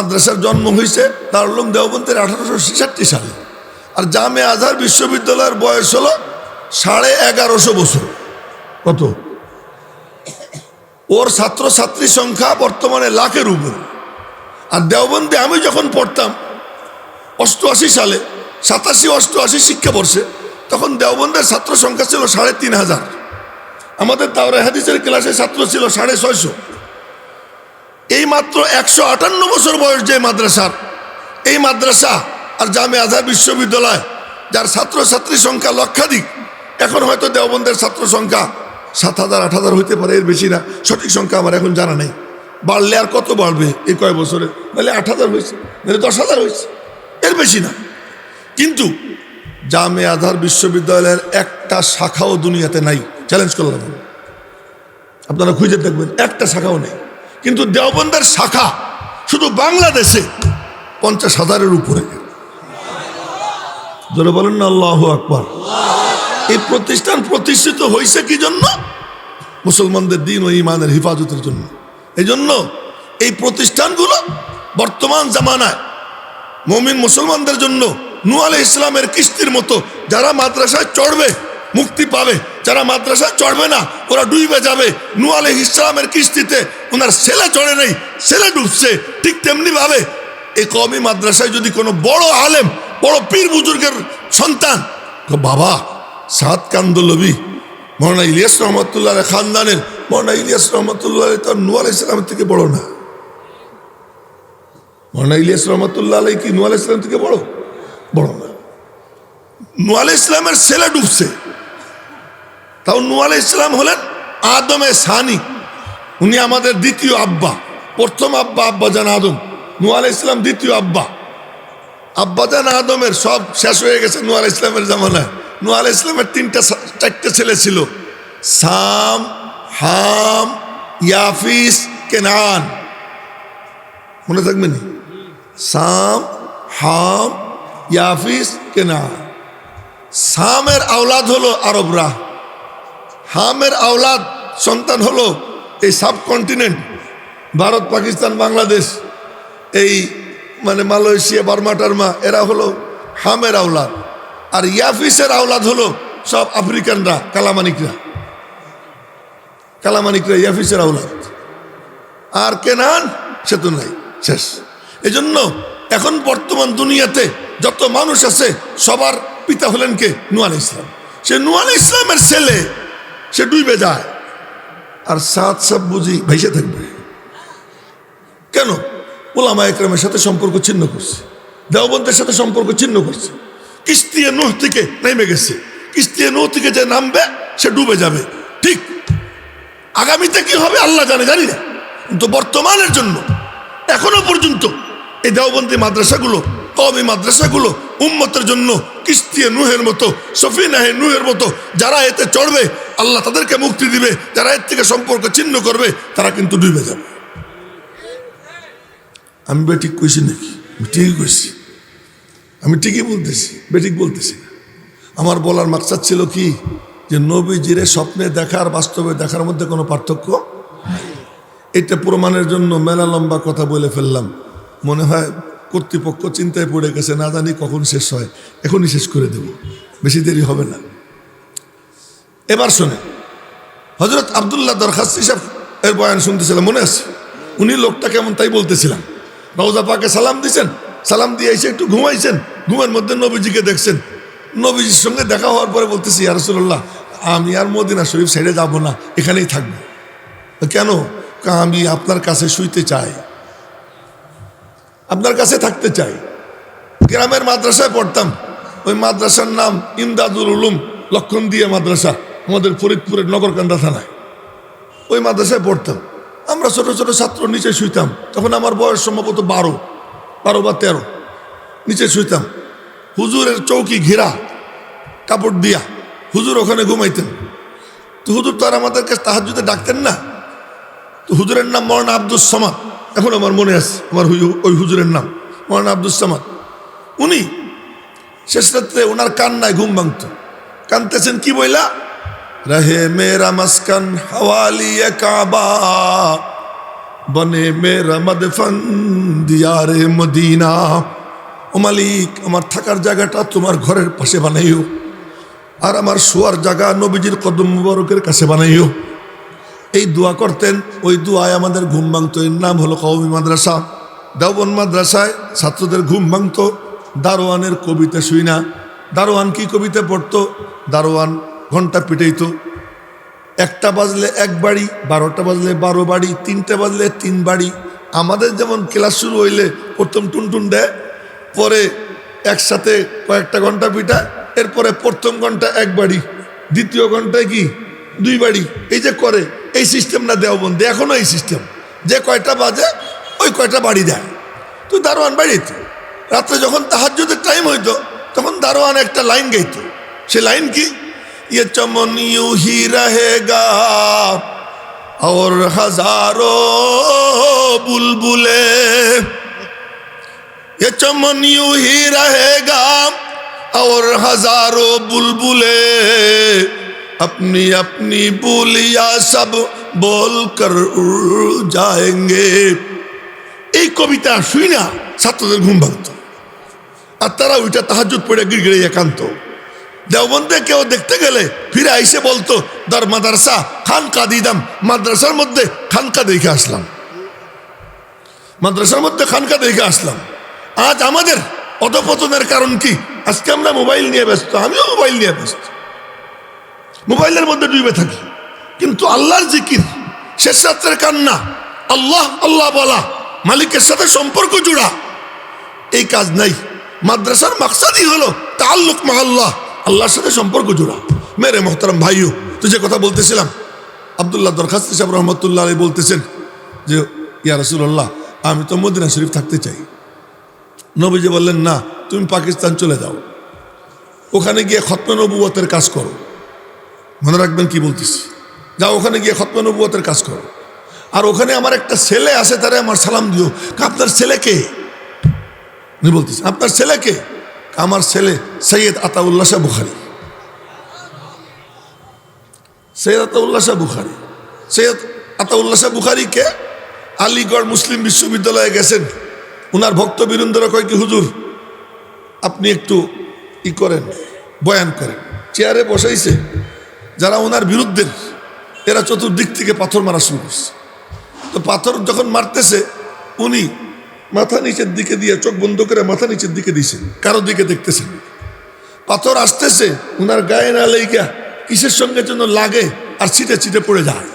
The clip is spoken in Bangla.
মাদ্রাসার জন্ম হয়েছে দারুলুম দেওবন্দের আঠারোশো ছেষট্টি সালে। আর জামে আজহার বিশ্ববিদ্যালয়ের বয়স হলো সাড়ে এগারোশো বছর। কত? ওর ছাত্রছাত্রী সংখ্যা বর্তমানে লাখের উপরে। আর দেওবন্দে আমি যখন পড়তাম, অষ্টআশি সালে, সাতাশি অষ্টআশি শিক্ষাবর্ষে তখন দেওবন্দের ছাত্র সংখ্যা ছিল সাড়ে তিন হাজার। আমাদের তাওরা হাদিসের ক্লাসে ছাত্র ছিল সাড়ে ছয়শো। এই মাত্র একশো আটান্ন বছর বয়স যে মাদ্রাসার। এই মাদ্রাসা আর জামে আজহার বিশ্ববিদ্যালয়, যার ছাত্রছাত্রী সংখ্যা লক্ষাধিক, এখন হয়তো দেওবন্দের ছাত্র সংখ্যা সাত হাজার, আট হাজার হইতে পারে, এর বেশি না। সঠিক সংখ্যা আমার এখন জানা নেই। বাড়লে আর কত বাড়বে এই কয় বছরে? নাহলে আট হাজার হয়েছে নাহলে দশ হাজার হয়েছে এর বেশি না। কিন্তু জামে আজহার বিশ্ববিদ্যালয়ের একটা শাখাও দুনিয়াতে নাই। চ্যালেঞ্জ করলাম আপনারা খুঁজে দেখবেন, একটা শাখাও নেই। কিন্তু দেওবন্দের শাখা শুধু বাংলাদেশে পঞ্চাশ হাজারের উপরে। ধরে বলেন না, আল্লাহ আকবর। এই প্রতিষ্ঠান প্রতিষ্ঠিত হয়েছে কি জন্য? মুসলমানদের দিন ও ইমানের হেফাজতের জন্য। এই জন্য এই প্রতিষ্ঠানগুলো বর্তমান জামানায় মমিন মুসলমানদের জন্য নু আলাই ইসলামের কিস্তির মতো যারা মাদ্রাসায় চড়বে, মুক্তি পাবে যারা মাদ্রাসায় চড়বে না, ওরা ডুইবে যাবে। নু আলাই ইসলামের কিস্তিতে ওনার ছেলে চড়ে নেই, ছেলে ডুবছে, ঠিক তেমনি ভাবে এই কমি মাদ্রাসায় যদি কোনো বড় আলেম, বড় পীর বুজুর্গের সন্তান বাবা সাত কান্দলবি মৌলানা ইলিয়াস রহমতুল্লাহ খানদানের, মৌলানা ইলিয়াস রহমতুল্লাহ তো নু ইসলামের থেকে বড় না? মৌলানা ইলিয়াস রহমতুল্লাহ আলাই কি নুয়াল ইসলাম থেকে বড়? বড় না। নুয়াল ইসলামের ছেলে ডুবছে। তাও নুয়াল ইসলাম হলেন আদমে সানি। উনি আমাদের দ্বিতীয় আব্বা। প্রথম আব্বা আব্বা জান আদম। নুয়াল ইসলাম দ্বিতীয় আব্বা। আব্বা জান আদমের সব শেষ হয়ে গেছে নুয়াল ইসলামের জামানায়। নুয়াল ইসলামের তিনটা চারটে ছেলে ছিল। সাম, হাম, ইয়াফিস, কেনান। মনে থাকবে নি? সাম, হাম, ইয়াফিস, কেনান। সামের আওলাদ হলো আরবরা হামের আওলাদ সন্তান হলো এই সাবকন্টিনেন্ট, ভারত, পাকিস্তান, বাংলাদেশ, এই মানে মালয়েশিয়া, বার্মা, টার্মা, এরা হলো হামের আওলাদ। আর ইয়াফিসের আওলাদ হলো সব আফ্রিকানরা, কালামানিকরা। কালামানিকরা ইয়াফিসের আওলাদ। আর কেনান, সে তো নাই, শেষ। এই জন্য এখন বর্তমান দুনিয়াতে যত মানুষ আছে, সবার পিতা হলেন কে? নুয়াল ইসলাম। সে নুয়াল ইসলামের ছেলে সে ডুবে যায়। আর সাত সব বুঝি ভেসে থাকবে। কেন? ওলামা একরামের সাথে সম্পর্ক ছিন্ন করছে। দেওবন্দের সাথে সম্পর্ক ছিন্ন করছে। কিস্তিয়ে নোহ থেকে নেমে গেছে। কিস্তিয়ে নোহ থেকে যে নামবে, সে ডুবে যাবে। ঠিক। আগামীতে কি হবে আল্লাহ জানে, জানি না। কিন্তু বর্তমানের জন্য, এখনও পর্যন্ত এই দেওবন্দি মাদ্রাসাগুলো কমি মাদ্রাসাগুলো উম্মতের জন্য কিস্তিয়ে নুহের মতো, সফিনাহে নুহের মতো যারা এতে চড়বে আল্লাহ তাদেরকে মুক্তি দিবে, যারা এর থেকে সম্পর্ক ছিন্ন করবে, তারা কিন্তু ডুবে যাবে। আমি বেঠিক কইছি নাকি? আমি ঠিকই কইছি। আমি ঠিকই বলতেছি, বেঠিক বলতেছি না। আমার বলার মাকসাদ ছিল কি? যে নবীজিরে স্বপ্নে দেখার, বাস্তবে দেখার মধ্যে কোনো পার্থক্য এটা প্রমাণের জন্য মেলা লম্বা কথা বলে ফেললাম। মনে হয় কর্তৃপক্ষ চিন্তায় পড়ে গেছে, না জানি কখন শেষ হয়। এখনই শেষ করে দেব। বেশি দেরি হবে না। এবার শোনে হজরত আবদুল্লাহ দরখাস্ত হিসাব এর বয়ান শুনতেছিলাম, মনে আছে? উনি লোকটা কেমন তাই বলতেছিলাম। রওজা পাকে সালাম দিয়েছেন সালাম দিয়ে এসে একটু ঘুমাইছেন, ঘুমের মধ্যে নবীজিকে দেখছেন। নবীজির সঙ্গে দেখা হওয়ার পরে বলতেছি ইয়ারসুল্লাহ আমি আর মদিনা শরীফ সাইডে যাব না, এখানেই থাকব। কেন? আমি আপনার কাছে শুইতে চাই। আপনার কাছে থাকতে চাই। গ্রামের মাদ্রাসায় পড়তাম। ওই মাদ্রাসার নাম ইমদাদুল উলুম, লক্ষণ দিয়ে মাদ্রাসা। আমাদের ফরিদপুরের নগরকান্দা থানায়। ওই মাদ্রাসায় পড়তাম। আমরা ছোট ছোট ছাত্র, নিচে শুইতাম। তখন আমার বয়স সম্ভবত বারো বারো বা তেরো। নিচে শুইতাম। হুজুরের চৌকি ঘেরা, কাপড় দিয়া হুজুর ওখানে ঘুমাইতেন। তো হুজুর তো আর আমাদের কাছে তাহার যদি ডাকতেন না। তো হুজুরের নাম মরানা আব্দুল সামাদ। এখন আমার মনে আছে, আমার ওই হুজুরের নাম মরানা আব্দুল সামাদ। উনি শেষ রাত্রে ওনার কান্নায় ঘুম ভাঙত। কানতেছেন, কি বইলা? রহে মেরা মস্কান হওয়ালি কাবা বনে মেরা মদফন দিয়ারে মদিনা ও মালিক আমার থাকার জায়গাটা তোমার ঘরের পাশে বানাইও আর আমার শোয়ার জায়গা নবীজির কদম মুবারকের কাছে বানাইও। এই দোয়া করতেন, ওই দোয়ায় আমাদের ঘুম ভাঙতো। এর নাম হলো কৌমি মাদ্রাসা। দেওবন মাদ্রাসায় ছাত্রদের ঘুম ভাঙতো। দারোয়ানের কবিতা শুই না। দারোয়ান কি কবিতা পড়তো? দারোয়ান ঘণ্টা পিটাইতো। একটা বাজলে এক বাড়ি, বারোটা বাজলে বারো বাড়ি, তিনটে বাজলে তিন বাড়ি। আমাদের যেমন ক্লাস শুরু হইলে প্রথম টুনটুন দেয়, পরে একসাথে কয়েকটা ঘণ্টা পিটা এরপরে প্রথম ঘণ্টা এক বাড়ি, দ্বিতীয় ঘন্টায় কি? দুই বাড়ি। এই যে করে, এই সিস্টেম না দেওয়া বন্ধু। এখনও এই সিস্টেম। যে কয়টা বাজে, ওই কয়টা বাড়ি দেয়। তো দারোয়ান বাড়িতে রাত্রে যখন তাহাজ্যদের টাইম হইতো, তখন দারোয়ান একটা লাইন গাইতো। সে লাইন কি? ये चमन यूं ही रहेगा और हजारों बुलबुले ये चमन यूं ही रहेगा और हजारों बुलबुले अपनी अपनी बोलिया सब बोल कर उड़ जाएंगे এই কবিতা শুই না ছাত্রদের ঘুম ভাঙত আর তারা ওইটা তাহাজুদ পড়ে গিড়গিড়ে একান্ত দেওবন্দে কেউ দেখতে গেলে ফিরে আইসে বলতো, দার মাদ্রাসা, খানকা দিদাম। মাদ্রাসার মধ্যে খানকা দেখে আসলাম। মাদ্রাসার মধ্যে খানকা দেখে আসলাম। আজ আমাদের অধপতনের কারণ কি? আজকে আমরা মোবাইল নিয়ে ব্যস্ত, আমিও মোবাইল নিয়ে ব্যস্ত। মোবাইলের মধ্যে ডুবে থাকি। কিন্তু আল্লাহর জিকির, শেষ রাত্রের কান্না, আল্লাহ আল্লাহ বলা, মালিকের সাথে সম্পর্ক জোড়া, এই কাজ নাই। মাদ্রাসার মাকসাদই হলো তাল্লুক মাহাল্লাহ আল্লাহর সাথে সম্পর্ক জোড়া। মেরে মোহতারাম ভাইও তো যে কথা বলতেছিলাম, আবদুল্লাহ দরখাস্ত সাহেব রহমতুল্লাহ আলী বলতেছেন যে, ইয়া রসুল্লাহ আমি তো মদিনা শরীফ থাকতে চাই। নবীজি বললেন, না, তুমি পাকিস্তান চলে যাও। ওখানে গিয়ে খতমে নবুয়তের কাজ করো। মনে রাখবেন কি বলতেছি? যাও, ওখানে গিয়ে খতমে নবুয়তের কাজ করো। আর ওখানে আমার একটা ছেলে আছে, তারে আমার সালাম দিও। আপনার ছেলেকে উনি আপনার ছেলে কে? আমার ছেলে সৈয়দ আতাউল্লাহ শাহ বুখারি। সৈয়দ আতাউল্লাহ শাহ বুখারি। সৈয়দ আতাউল্লাহ শাহ বুখারি কে? আলিগড় মুসলিম বিশ্ববিদ্যালয়ে গেছেন। উনার ভক্ত বীরেন্দ্র কয় কি, হুজুর, আপনি একটু ই করেন, বয়ান করেন। চেয়ারে বসাইছে। যারা ওনার বিরুদ্ধে, এরা চতুর্দিক থেকে পাথর মারা শুরু করছে। তো পাথর যখন মারতেছে, উনি মাথা নিচের দিকে দিয়ে চোখ বন্ধ করে মাথা নিচের দিকে দিয়েছেন, কারও দিকে দেখতেছেন পাথর আসতেছে, উনার গায়ে না লেগা কিসের সঙ্গে যেন লাগে আর ছিটে ছিটে পড়ে যায়।